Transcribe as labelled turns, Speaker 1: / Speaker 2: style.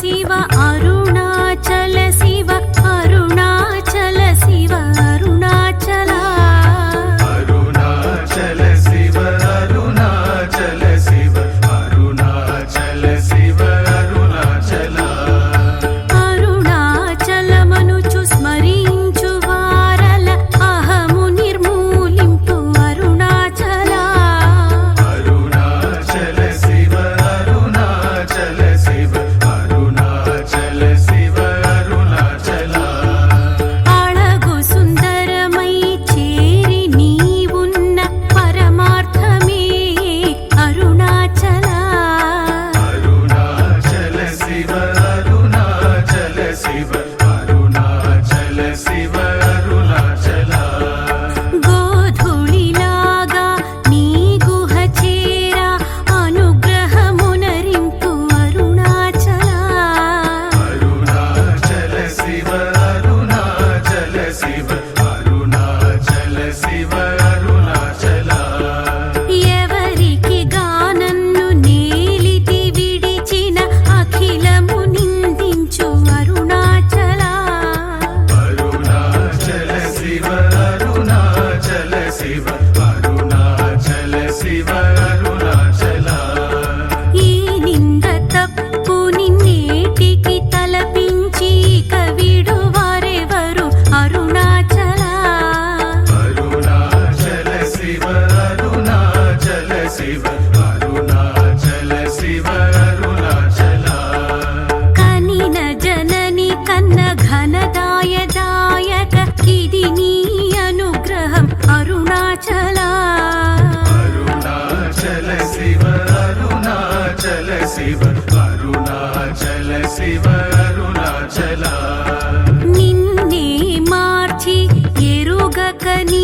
Speaker 1: शिव
Speaker 2: शिव अरुणाचल शिव अरुणाचल
Speaker 1: విడిచిన అఖిలము నిందించు అరుణాచల. ఈ నింద తప్పు నిన్నేటికి తలపించి కవి ఘనదాయదాయక ఇది నీ అనుగ్రహం అరుణాచల
Speaker 2: అరుణాచల శివ అరుణాచల శివ అరుణాచల శివ అరుణాచల
Speaker 1: నిన్నే మార్చి ఎరుగకని